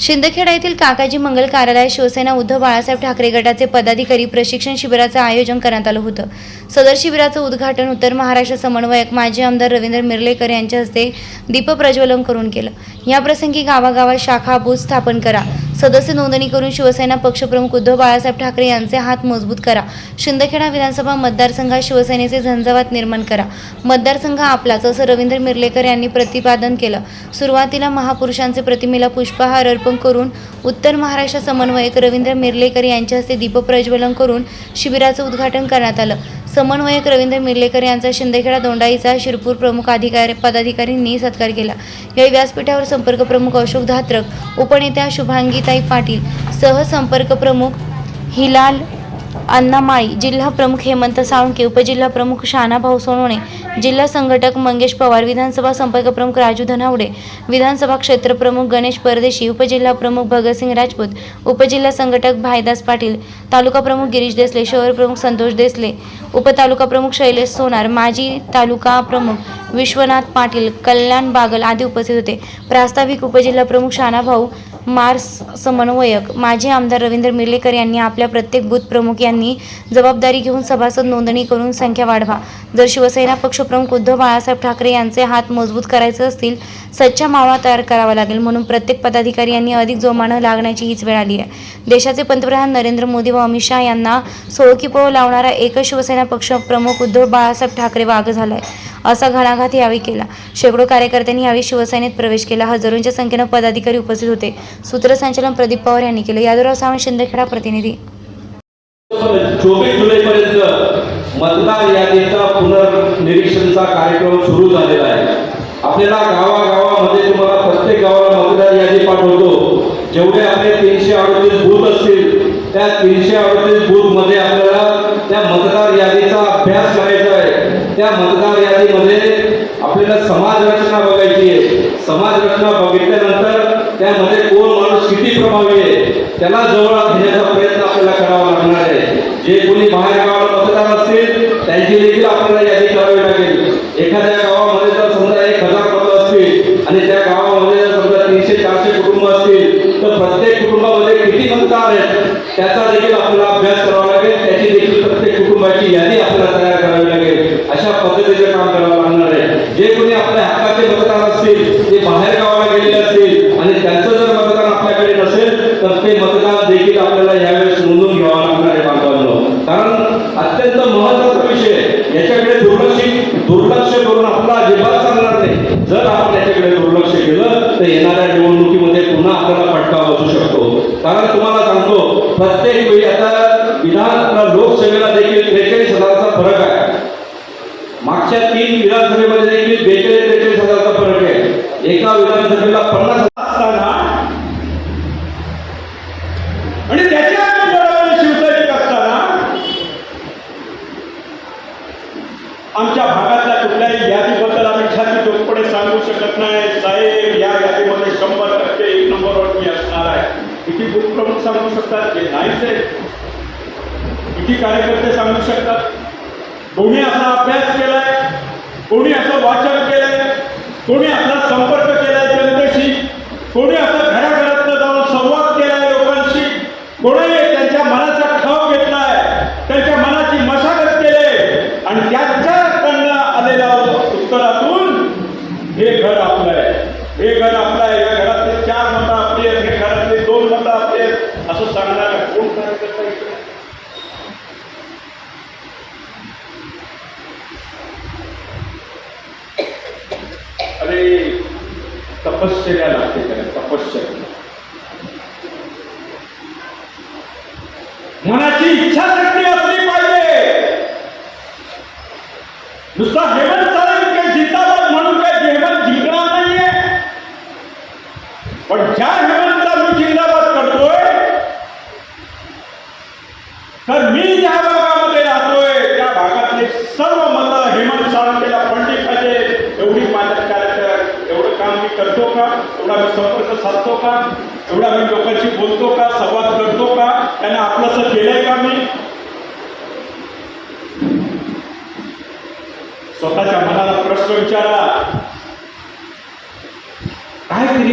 शिंदखेडा येथील काकाजी मंगल कार्यालय शिवसेना उद्धव बाळासाहेब ठाकरे गटाचे पदाधिकारी प्रशिक्षण शिबिराचं आयोजन करण्यात आलं होतं. सदर शिबिराचं उद्घाटन उत्तर महाराष्ट्र समन्वयक माजी आमदार रवींद्र मिर्लेकर यांच्या हस्ते दीपप्रज्वलन करून केलं. याप्रसंगी गावागावात शाखा बूथ स्थापन करा. सदस्य नोंदणी करून शिवसेना पक्षप्रमुख उद्धव बाळासाहेब ठाकरे यांचे हात मजबूत करा. शिंदखेडा विधानसभा मतदारसंघात शिवसेनेचे झंझावात निर्माण करा. मतदारसंघ आपलाच असं रवींद्र मिर्लेकर यांनी प्रतिपादन केलं. सुरुवातीला महापुरुषांचे प्रतिमेला पुष्पहार अर्पण करून उत्तर महाराष्ट्र समन्वयक रवींद्र मिर्लेकर यांच्या हस्ते दीपप्रज्वलन करून शिबिराचं उद्घाटन करण्यात आलं. समन्वयक रवींद्र मिर्लेकर यांचा शिंदखेडा दोंडाईचा शिरपूर प्रमुख अधिकारी पदाधिकाऱ्यांनी सत्कार केला. या व्यासपीठावर संपर्क प्रमुख अशोक धात्रक उपनेत्या शुभांगीताई पाटील सहसंपर्क प्रमुख हिलाल अण्णा जिल्हा प्रमुख हेमंत साळुंके उपजिल्हा प्रमुख शानाभाऊ सोनवणे जिल्हा संघटक मंगेश पवार विधानसभा संपर्क प्रमुख राजू धनावडे विधानसभा क्षेत्र प्रमुख गणेश परदेशी उपजिल्हा प्रमुख भगतसिंग राजपूत उपजिल्हा संघटक भाईदास पाटील तालुका प्रमुख गिरीश देसले शहर प्रमुख संतोष देसले उपतालुका प्रमुख शैलेश सोनार माजी तालुका प्रमुख विश्वनाथ पाटील कल्याण बागल आदी उपस्थित होते. प्रास्ताविक उपजिल्हा प्रमुख शानाभाऊ मार्स समन्वयक. माजी आमदार रवींद्र मिर्लेकर यांनी आपल्या प्रत्येक बूथ प्रमुख यांनी जबाबदारी घेऊन सभासद नोंदणी करून संख्या वाढवा. जर शिवसेना पक्षप्रमुख उद्धव बाळासाहेब ठाकरे यांचे हात मजबूत करायचे असतील सच्चा मावळा तयार करावा लागेल म्हणून प्रत्येक पदाधिकारी यांनी अधिक जोमानं लागण्याची हीच वेळ आली आहे. देशाचे पंतप्रधान नरेंद्र मोदी व अमित शहा यांना सोळकीपळ लावणारा एकच शिवसेना पक्ष प्रमुख उद्धव बाळासाहेब ठाकरे वाघ झालाय. असा घणाघात यावेळी केला. शेकडो कार्यकर्त्यांनी यावेळी शिवसेनेत प्रवेश केला. हजारोंच्या संख्येनं पदाधिकारी उपस्थित होते. सूत्रसंचालन प्रदीप पवार यांनी केलं. यादवराव सावंत शिंदखेडा प्रतिनिधी. चोवीस जुलैपर्यंत मतदार यादीचा पुनर्निरीक्षणचा कार्यक्रम सुरू झालेला आहे. आपल्याला गावागावामध्ये तुम्हाला प्रत्येक गावाला मतदार यादी पाठवतो. जेवढे आपले तीनशे अडतीस बूथ असतील त्या तीनशे अडतीस बूथमध्ये आपल्याला त्या मतदार यादीचा अभ्यास करायचा आहे. त्या मतदार यादीमध्ये आपल्याला समाज रचना बघायची आहे. समाज रचना बघितल्यानंतर त्यामध्ये कोण माणूस किती प्रभावी आहे त्याला जवळ घेण्याचा प्रयत्न आपल्याला करावा लागणार आहे. जे कोणी बाहेर गावाला मतदार असतील त्यांची देखील आपल्याला यादी करावी लागेल. एखाद्या गावामध्ये जर समजा एक हजार मतं असतील आणि त्या गावामध्ये जर समजा तीनशे चारशे कुटुंब असतील तर प्रत्येक कुटुंबामध्ये किती मतदार आहेत त्याचा देखील आपल्याला अभ्यास करावा पद्धतीचे काम करावं लागणार आहे. जे कोणी आपल्या हक्काचे मतदार असतील ते बाहेर गावाला गेलेले असतील आणि त्यांचं जर मतदान आपल्याकडे नसेल तर ते मतदान देखील आपल्याला यावेळेस नोंदून घ्यावं लागणार आहे बांधवांनो. कारण अत्यंत महत्त्वाचा विषय याच्याकडे दुर्लक्षित दुर्लक्ष करून आपला अजिबात चालणार नाही. जर आपण याच्याकडे दुर्लक्ष केलं तर येणाऱ्या निवडणुकीमध्ये पुन्हा आपल्याला फटका बसू शकतो. कारण तुम्हाला सांगतो प्रत्येक वेळी आता विधान लोकसभेला देखील त्रेचाळीस हजाराचा फरक आहे. मागच्या तीन विधानसभेमध्ये देखील बेचाळीस बेचाळीस हजारचा फरक आहे. एका विधानसभेला पन्नास असताना आणि त्याच्या शिवसैनिक असताना आमच्या भागातल्या कुठल्याही यादीबद्दल आम्ही छाती चोखपणे सांगू शकत नाही. साहेब या यादीमध्ये शंभर टक्के एक नंबरवर मी असणार आहे. किती ग्रुप प्रमुख सांगू शकतात? ते नाहीच आहे किती कार्यकर्ते सांगू शकतात? कोणी असा अभ्यास केलाय कोणी असं वाचन केलंय कोणी असा संपर्क केलाय जनतेशी कोणी असं घराघरात जाऊन संवाद केलाय लोकांशी कोणी त्यांच्या मनाचा ठाव घेतलाय त्यांच्या मनाची मशागत केली आणि त्याच्याकडनं आलेल्या उत्तरातून हे घर आपलं आहे हे घर आपलं आहे या घरातले चार मतं आपली आहेत हे घरातले दोन मतं आपली आहेत असं सांगणारा कोण कार्यकर्ता अरे तपश्चर्या लागते त्याला तपश्चर्या मनाची इच्छाशक्ती असली पाहिजे। नुसता हेमंत करतो का? एवढा मी संपर्क साधतो का? एवढा मी लोकांशी बोलतो का? संवाद करतो का? त्यांना आपलंसं केलंय का मी? स्वतःच्या मनाला प्रश्न विचारा. काय केली